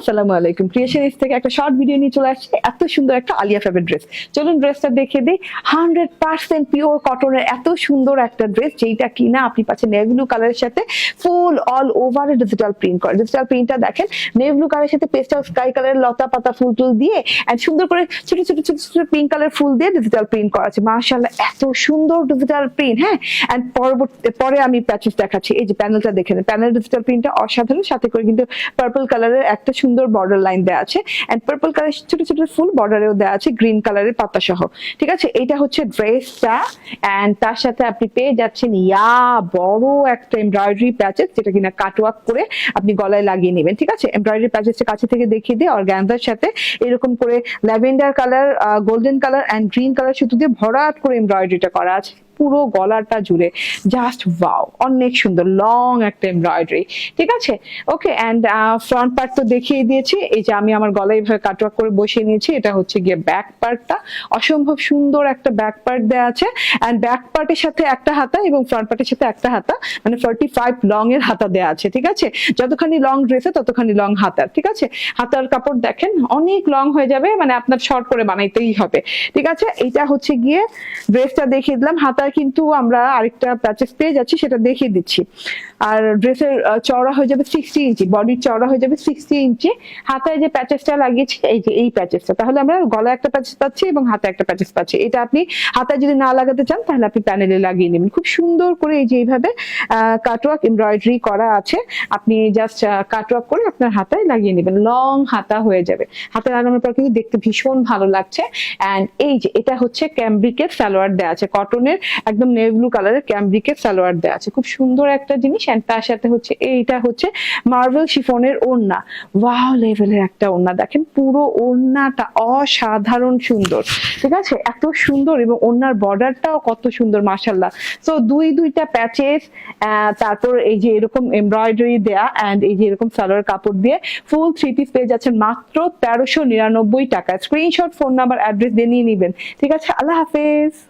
আসসালামু আলাইকুম। থেকে একটা শর্ট ভিডিও নিয়ে চলে আসছে। এত সুন্দর একটা আলিয়া ফেবের ড্রেস চলুন ড্রেসটা দেখে দিই। হান্ড্রেড পিওর কটনের এত সুন্দর একটা ড্রেস কিনা আপনি পাচ্ছেন নেভব্লু কালারের সাথে full all over digital print করে। ডিজিটাল প্রিন্টটা দেখেন নেভব্লু কালারের সাথে পেস্টাল স্কাই কালারের লতা পাতা ফুল টুল দিয়ে and সুন্দর করে ছোট ছোট ছোট ছোট পিঙ্ক কালার ফুল দিয়ে ডিজিটাল প্রিন্ট করা আছে। মার্শাল্লাহ এত সুন্দর ডিজিটাল প্রিন্ট হ্যাঁ? অ্যান্ড পরবর্তী, পরে আমি প্যাচেস দেখাচ্ছি। এই যে প্যানেলটা দেখে নেন। প্যানেল ডিজিটাল প্রিন্টটা অসাধারণ, সাথে করে কিন্তু পার্পল কালারের একটা সুন্দর বর্ডার লাইন দেওয়া আছে এন্ড পার্পল কালার ছোট ছোট ফুল বর্ডারেও দেওয়া আছে গ্রিন কালারের পাতা সহ। ঠিক আছে? এটা হচ্ছে ড্রেসটা এন্ড তার সাথে আপনি পেয়ে যাচ্ছেন, ইয়া, বড় একটা এমব্রয়ডারি প্যাচেস যেটা কিনা কাটওয়ার্ক করে আপনি গলায় লাগিয়ে নেবেন। ঠিক আছে? এমব্রয়ডারি প্যাচেসটা কাছে থেকে দেখিয়ে দিয়ে অর্গ্যানজার সাথে এরকম করে lavender colour golden colour and green colour সুতো দিয়ে ভরাট করে এমব্রয়ডারিটা করা আছে। পুরো গলাটা জুড়ে। জাস্ট ওয়াও অনেক সুন্দর লং একটা এমব্রয়ডারি ঠিক আছে? ওকে অ্যান্ড ফ্রন্ট পার্ট তো দেখিয়ে দিয়েছি। এই যে আমি আমার গলায় এইভাবে কাটওয়ার্ক করে বসিয়ে নিয়েছি, এটা হচ্ছে গিয়ে ব্যাক পার্টটা অসম্ভব সুন্দর একটা ব্যাক পার্ট দেওয়া আছে। অ্যান্ড ব্যাক পার্টের সাথে একটা হাতা এবং ফ্রন্ট পার্টের সাথে একটা হাতা মানে ফর্টি ফাইভ লং এর হাতা দেওয়া আছে, ঠিক আছে? যতখানি লং ড্রেসে ততখানি লং হাতার ঠিক আছে? হাতার কাপড় দেখেন, অনেক লং হয়ে যাবে মানে আপনার শর্ট করে বানাইতেই হবে, ঠিক আছে? এটা হচ্ছে গিয়ে ড্রেসটা দেখিয়ে দিলাম। হাতার কিন্তু আমরা আরেকটা প্যাচেস পেয়ে যাচ্ছি, সেটা দেখিয়ে দিচ্ছি। আর ড্রেসের চওড়া হয়ে যাবে সিক্সটি ইঞ্চি বডির চওড়া হয়ে যাবে সিক্সটি ইঞ্চি হাতায় যে প্যাচেসটা লাগিয়েছি, এই যে, এই প্যাচেসটা তাহলে আমরা গলায় একটা প্যাচেস পাচ্ছি এবং হাতে একটা প্যাচেস পাচ্ছি। এটা আপনি হাতায় যদি না লাগাতে চান, তাহলে আপনি প্যানেলে লাগিয়ে নেবেন। খুব সুন্দর করে এই যে এইভাবে কাটওয়ার্ক এমব্রয়ডারি করা আছে। আপনি জাস্ট কাটওয়ার্ক করে আপনার হাতায় লাগিয়ে নেবেন। লং হাতা হয়ে যাবে। হাতে লাগানোর পর কিন্তু দেখতে ভীষণ ভালো লাগছে। অ্যান্ড এই যে, এটা হচ্ছে ক্যাম্ব্রিকের সালোয়ার দেওয়া আছে। কটনের একদম নেভি ব্লু কালারের ক্যাম্ব্রিকের সালোয়ার দেওয়া আছে। খুব সুন্দর একটা জিনিস অ্যান্ড তার সাথে হচ্ছে এইটা হচ্ছে মার্বেল শিফনের ওড়না। ওয়াও লেভেলের একটা ওড়না। দেখেন পুরো ওড়নাটা অসাধারণ সুন্দর। ঠিক আছে? এত সুন্দর এবং ওড়নার বর্ডারটাও কত সুন্দর মাসাল্লাহ সো দুই দুইটা প্যাচেস তারপর এই যে এরকম এমব্রয়ডারি দেয়া অ্যান্ড এই যে এরকম সালোয়ার কাপড় দিয়ে ফুল থ্রি পিস পেয়ে যাচ্ছেন মাত্র তেরোশো নিরানব্বই টাকা স্ক্রিনশট ফোন নাম্বার অ্যাড্রেস দিয়ে নিয়ে নিবেন। ঠিক আছে? আল্লাহ হাফেজ।